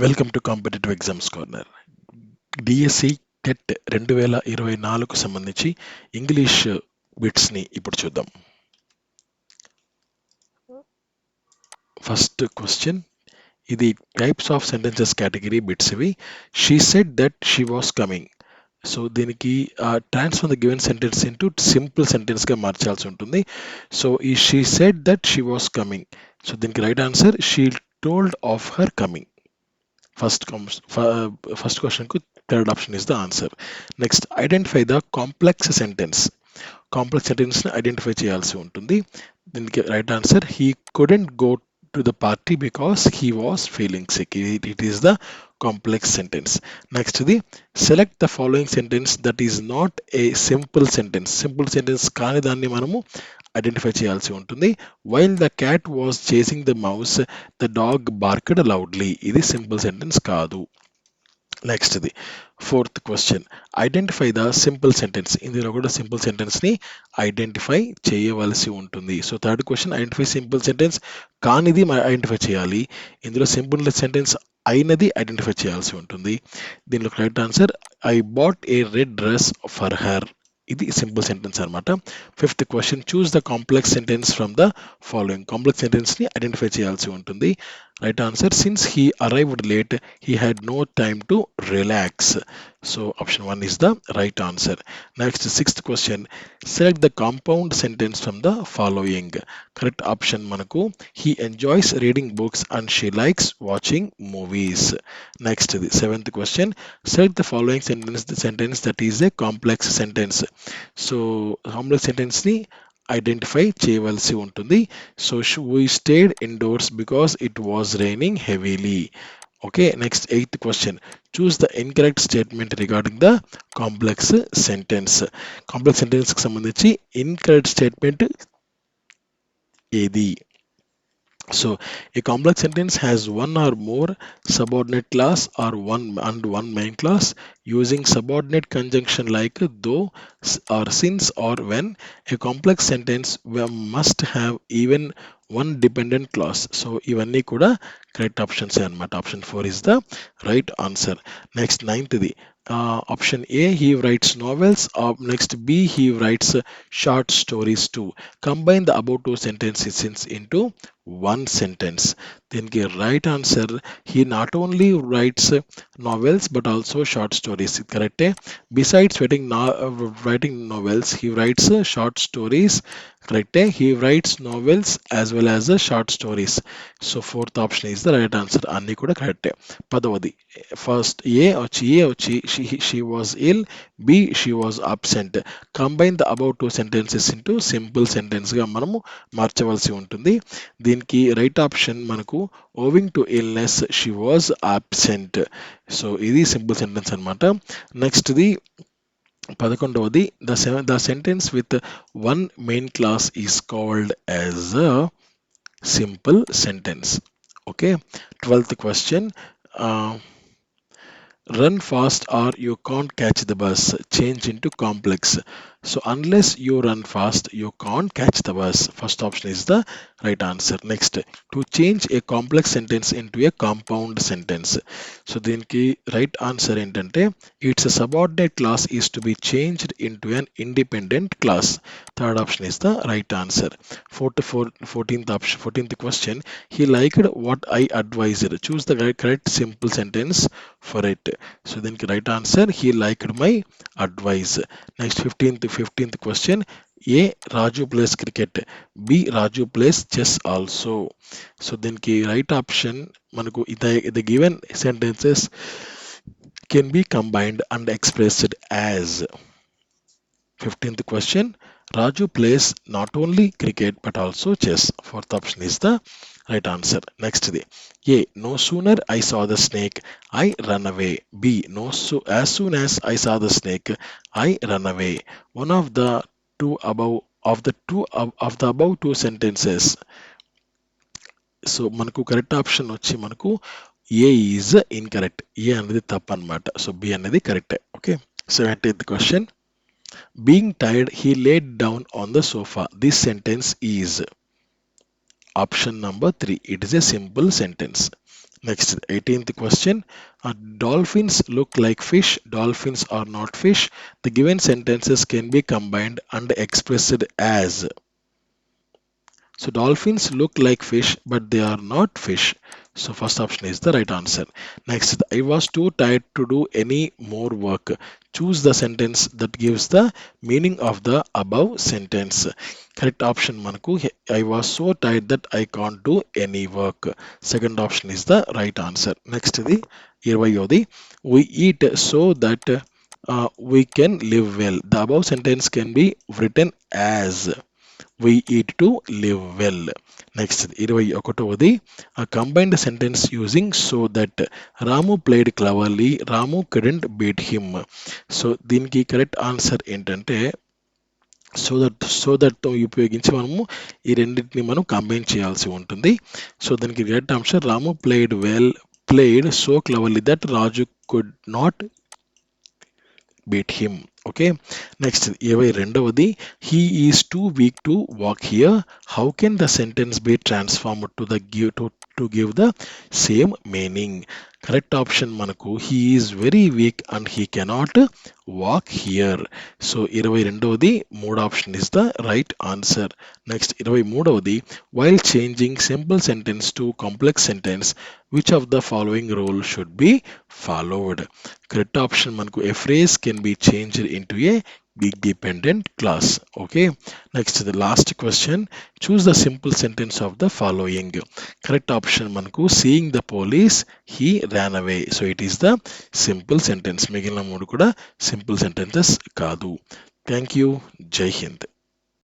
Welcome to competitive exams corner DSC TET రెండు వేల ఇరవై నాలుగుకు సంబంధించి ఇంగ్లీష్ బిట్స్ని ఇప్పుడు చూద్దాం. ఫస్ట్ క్వశ్చన్ ఇది types of sentences category bits ఇవి. She said that she was coming so దీనికి transfer the given sentence into simple సెంటెన్స్గా మార్చాల్సి ఉంటుంది. సో ఈ she said that she was coming so దీనికి right answer she told of her coming first comes first క్వశ్చన్కు third option is the answer next identify the complex sentence complex సెంటెన్స్ని identify చేయాల్సి ఉంటుంది. దీనికి right answer he couldn't go to the party because he was feeling sick it is the complex sentence next ఇది select the following sentence that is not a simple sentence simple sentence కాని దాన్ని మనము identify చేయాల్సి ఉంటుంది. While the cat was chasing the mouse the dog barked loudly ఇది simple sentence కాదు. Next ఇది fourth question identify the simple sentence ఇందులో కూడా సింపుల్ సెంటెన్స్ని ఐడెంటిఫై చేయవలసి ఉంటుంది. So third question identify simple sentence కానిది ఐడెంటిఫై చేయాలి. ఇందులో సింపుల్ సెంటెన్స్ అయినది ఐడెంటిఫై చేయాల్సి ఉంటుంది. దీనిలో correct answer I bought a red dress for her ఇది సింపుల్ సెంటెన్స్ అనమాట fifth question choose the complex sentence from the following complex సెంటెన్స్ని identify చేయాల్సి ఉంటుంది. Right answer since he arrived late he had no time to relax. So option 1 is the right answer. Next sixth question select the compound sentence from the following. Correct option manaku he enjoys reading books and she likes watching movies. Next the seventh question select the following sentence the sentence that is a complex sentence. So complex sentence ni identify చేయవలసి ఉంటుంది. So we stayed indoors because it was raining heavily okay next eighth question choose the incorrect statement regarding the complex sentence complex సెంటెన్స్కి సంబంధించి incorrect statement ఏది? So a complex sentence has one or more subordinate class or one and one main class using subordinate conjunction like though or since or when. A complex sentence must have even one dependent clause. So ఇవన్నీ కూడా correct options అనమాట option four is the right answer next ninth the option A he writes novels next B he writes short stories to combine the about two sentences one sentence. Then the right answer, he not only writes novels but also short stories. Correct? Besides writing, no, writing novels, he writes short stories. Correct? He writes novels as well as short stories. So fourth option is the right answer. anni kuda correct అన్నీ కూడా కరెక్టే పదవది first ఏ వచ్చి A she was ill b she was absent combine the above two sentences into simple sentence ga manamu మార్చవలసి untundi the దీనికి right option మనకు owing to illness she was absent so ఇది simple sentence అనమాట నెక్స్ట్ది పదకొండవది the seven the sentence with one main class is called as a simple sentence okay twelfth question run fast or you can't catch the bus change into complex so unless you run fast you can't catch the bus first option is the right answer next to change a complex sentence into a compound sentence so దీనికి right answer ఏంటంటే it's subordinate class is to be changed into an independent class third option is the right answer fourth, four, 14th option 14th question he liked what i advised choose the correct simple sentence for it so then right answer he liked my advice next 15th 15th question a raju plays cricket b raju plays chess also. So then right option manaku the given sentences can be combined and expressed as. 15th question raju plays not only cricket but also chess. Fourth option is the right answer next the a no sooner i saw the snake i ran away b no so as soon as i saw the snake i ran away one of the two above of the two of, of the above two sentences so మనకు correct option వచ్చి మనకు ఏ is incorrect ఏ అనేది తప్పు అనమాట so B అనేది కరెక్టే okay seventeenth question being tired he laid down on the sofa this sentence is Option number 3. It is a simple sentence. Next, 18th question. Dolphins look like fish? Dolphins are not fish. The given sentences can be combined and expressed as. So dolphins look like fish, but they are not fish. So first option is the right answer. Next, I was too tired to do any more work. Choose the sentence that gives the meaning of the above sentence. Correct option Manku, I was so tired that I can't do any work. Second option is the right answer. Next, the Irvayodi, we eat so that uh, we can live well. The above sentence can be written as we eat to live well next ఇరవై ఒకటవది ఆ combined sentence using so that Ramu played cleverly Ramu couldn't beat him so దీనికి correct answer ఏంటంటే so that so దట్తో ఉపయోగించి మనము ఈ రెండింటిని మనం కంబైన్ చేయాల్సి ఉంటుంది. సో దానికి correct answer Ramu played well played so cleverly that Raju could not beat him okay next ఇరవై రెండవది he is two week to walk here how can the sentence be transform to the give to to give the same meaning correct option మనకు he is very weak and he cannot walk here so ఇరవై రెండవది మూడు option is the right answer next ఇరవై మూడవది while changing simple sentence to complex sentence which of the following rule should be followed correct option మనకు ఎ phrase can be changed into a big dependent class okay next the last question choose the simple sentence of the following correct option మనకు seeing the police he ran away so it is the simple sentence మిగిలిన మూడు కూడా simple sentences కాదు thank you Jai Hind